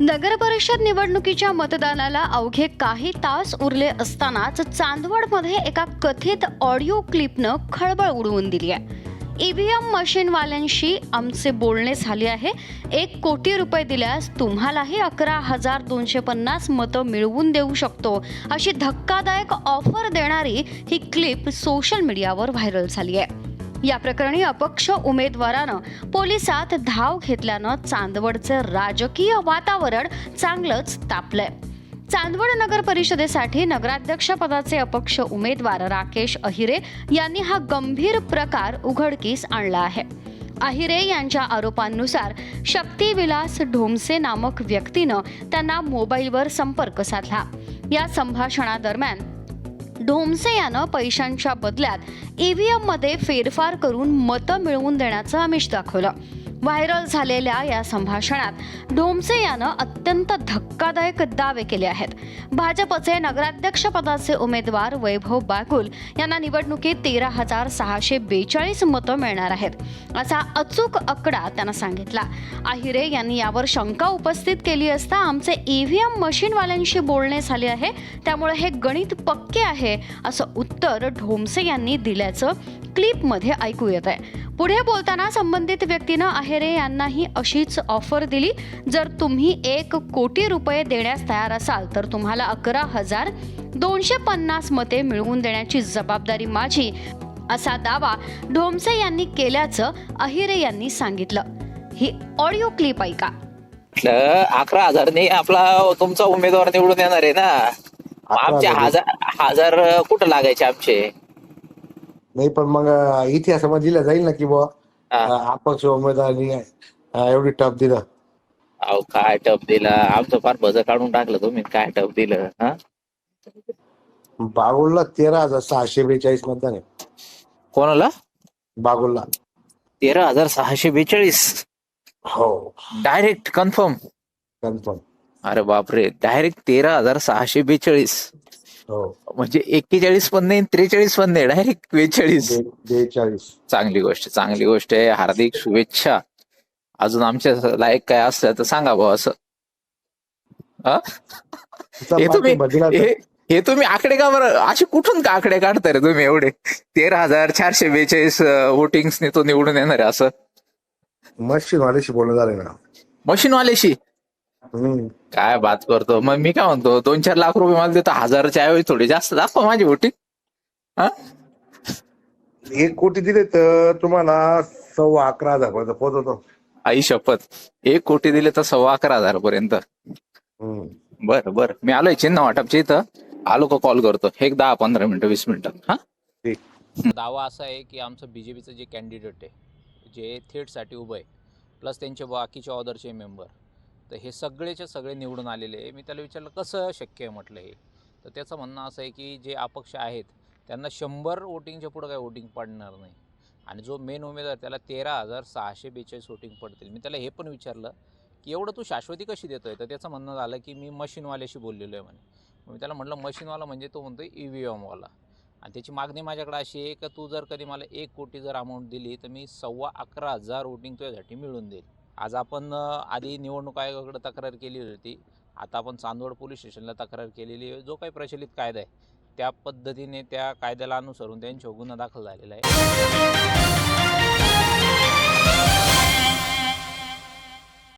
नगरपरिषद निवडणुकीच्या मतदानाला अवघे काही तास उरले असतानाच चांदवडमध्ये एका कथित ऑडिओ क्लिपनं खळबळ उडवून दिली आहे. ईव्हीएम मशीनवाल्यांशी आमचे बोलणे झाले आहे. एक कोटी रुपये दिल्यास तुम्हालाही अकरा हजार दोनशे पन्नास मतं मिळवून देऊ शकतो. अशी धक्कादायक ऑफर देणारी ही क्लिप सोशल मीडियावर व्हायरल झाली आहे. या प्रकरणी अपक्ष उमेदवारानं पोलिसात धाव घेतल्यानं चांदवडचे राजकीय वातावरण चांगलंच तापलंय. चांदवड नगर परिषदेसाठी नगराध्यक्ष पदाचे अपक्ष उमेदवार राकेश अहिरे यांनी हा गंभीर प्रकार उघडकीस आणला आहे. अहिरे यांच्या आरोपांनुसार शक्तिविलास ढोमसे नामक व्यक्तीनं त्यांना मोबाईलवर संपर्क साधला. या संभाषणादरम्यान ढोमसे यानं पैशांच्या बदल्यात ईव्हीएममध्ये फेरफार करून मतं मिळवून देण्याचं आमिष दाखवलं. व्हायरल झालेल्या या संभाषणात ढोमसे यानं अत्यंत धक्कादायक दावे केले आहेत. भाजपचे नगराध्यक्ष पदाचे उमेदवार वैभव बागुल यांना निवडणुकीत तेरा हजार सहाशे बेचाळीस मतं मिळणार आहेत. असा अचूक आकडा त्यांना सांगितला. आहिरे यांनी यावर शंका उपस्थित केली असता आमचे ईव्हीएम मशीनवाल्यांशी बोलणे झाले आहे. त्यामुळे हे गणित पक्के आहे असं उत्तर ढोमसे यांनी दिल्याचं क्लिपमध्ये ऐकू येत आहे. पुढे बोलताना संबंधित व्यक्तीनं अहेरे यांनाही अशीच ऑफर दिली. जर तुम्ही एक कोटी रुपये देण्यास तयार असाल तर तुम्हाला अकरा हजार दोनशे पन्नास मते मिळवून देण्याची जबाबदारी माझी असा दावा ढोमसे यांनी केल्याचं अहिरे यांनी सांगितलं. ही ऑडिओ क्लिप ऐका. अकरा हजारने आपला तुमचा उमेदवार निवडून येणार आहे ना. आमचे हजार. हजार हजार कुठं लागायचे आमचे? नाही पण मग इतिहासामध्ये दिलं जाईल ना की बुवा हा. अं, अपक्ष उमेदवारांनी अं, एवढी टप दिलं. अहो काय टप दिला? आमचं फार भज काढून टाकलं तुम्ही. काय टप दिलं हा? बागुलला तेरा हजार सहाशे बेचाळीस मतदान आहे. कोणाला? बागुलला. तेरा हजार सहाशे बेचाळीस. हो. डायरेक्ट कन्फर्म कन्फर्म अरे बापरे डायरेक्ट तेरा हजार सहाशे बेचाळीस. म्हणजे एक्केचाळीस पण नाही त्रेचाळीस पण नाही डायरेक्ट बेचाळीस. बेचाळीस. चांगली गोष्ट चांगली गोष्ट आहे. हार्दिक शुभेच्छा. अजून आमच्या लायक काय असलं तर सांगा भाऊ असं. हा? हे तुम्ही हे हे तुम्ही आकडे का बरं? असे कुठून का आकडे काढताय रे तुम्ही एवढे? तेरा हजार चारशे बेचाळीस वोटिंग्सने तो निवडून येणार असं. मशीनवाल्याशी बोलणं झालं ना. मशीनवाल्याशी. काय बात करतो? मग मी काय म्हणतो दोन चार लाख रुपये मला देतो हजारच्या ऐवजी थोडी जास्त दाखवा माझी वोटिंग हा? एक कोटी दिले तर तुम्हाला सव्वा अकरा हजार पर्यंत पोहोचवतो. आई शपथ. एक कोटी दिले तर सव्वा अकरा हजार पर्यंत. हम्म. बर बर. मी आलोय चिन्ह वाटपच्या इथं. आलो का कॉल करतो. एक दहा पंधरा मिनिटं वीस मिनिटं. हा? ठीक. दावा असा आहे की आमचं बी जे पीचं जे कॅन्डिडेट आहे जे थेटसाठी उभं आहे प्लस त्यांचे बाकीचे ऑदरचे मेंबर तर हे सगळेचे सगळे निवडून आलेले आहे. मी त्याला विचारलं कसं शक्य आहे? म्हटलं हे. तर त्याचं म्हणणं असं आहे की जे अपक्ष आहेत त्यांना शंभर वोटिंगच्या पुढं काही वोटिंग पडणार नाही. आणि जो मेन उमेदवार त्याला तेरा हजार सहाशे बेचाळीस वोटिंग पडतील. मी त्याला हे पण विचारलं की एवढं तू शाश्वती कशी देतोय? तर त्याचं म्हणणं झालं की मी मशीनवाल्याशी बोललेलो आहे म्हणे. मग मी त्याला म्हटलं मशीनवाला म्हणजे तो म्हणतो ई व्ही एमवाला आणि त्याची मागणी माझ्याकडे अशी आहे की तू जर कधी मला एक कोटी जर अमाऊंट दिली तर मी सव्वा अकरा हजार वोटिंग तुझ्यासाठी मिळून देईल. आज आपण आधी निवडणूक आयोगाकडे तक्रार केली होती. आता आपण चांदवड पोलीस स्टेशनला तक्रार केलेली आहे. जो काही प्रचलित कायदा आहे त्या पद्धतीने त्या कायद्याला अनुसरून त्यांच्यावर गुन्हा दाखल झालेला आहे.